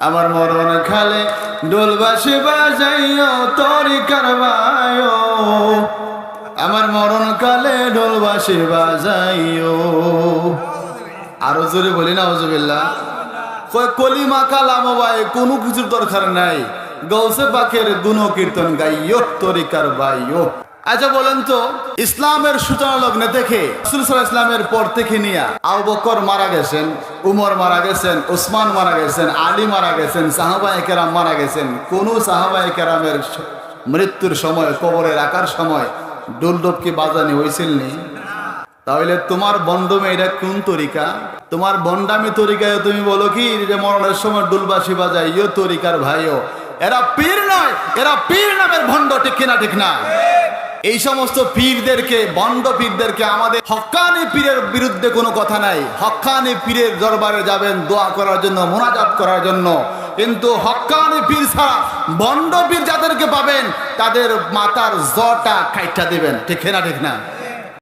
আমার মরণ খালে ডোলবাসি বাজাইও, তরি কারবায়ও। আমার মরণ কালে ডোলবাসি বাজাইও। আরও জোরে বলি না হজবিল্লা কলিমা কালাম ভাই, কোনো কিছুর দরকার নাই। গৌসে পাখের গুণ কীর্তন গাইও তরিকার বাইও আচ্ছা বলেন তো, ইসলামের সূচনা লগ্নে আলাইহি ইসলামের পর থেকে নিয়ে আবু বকর মারা গেছেন, উমর মারা গেছেন, উসমান মারা গেছেন, আলী মারা গেছেন সাহাবায়ে কেরাম মারা গেছেন। কোন সাহাবায়ে কেরামের মৃত্যুর সময়, কবরে রাখার সময় ডুলডুব কি বাজানি হয়েছিল নি? তাহলে তোমার বন্ডমে এটা কোন তরিকা? তোমার বন্ডামি তরিকায় তুমি বলো কি যে মরণের সময় ডুলবাসি বাজাই ইয়ো তরিকার ভাইও। এরা পীর নয়, এরা পীর নামের ভণ্ড ঠিক কিনা ঠিক না এই সমস্ত পীরদেরকে, বন্ড পীরদেরকে আমাদের হকানি পীরের বিরুদ্ধে কোনো কথা নাই। হকানি পীরের দরবারে যাবেন দোয়া করার জন্য, মোনাজাত করার জন্য। কিন্তু হকানি পীর ছাড়া বন্ড পীর যাদেরকে পাবেন, তাদের মাতার জটা কাইটা দেবেন। ঠিক না ঠিক না?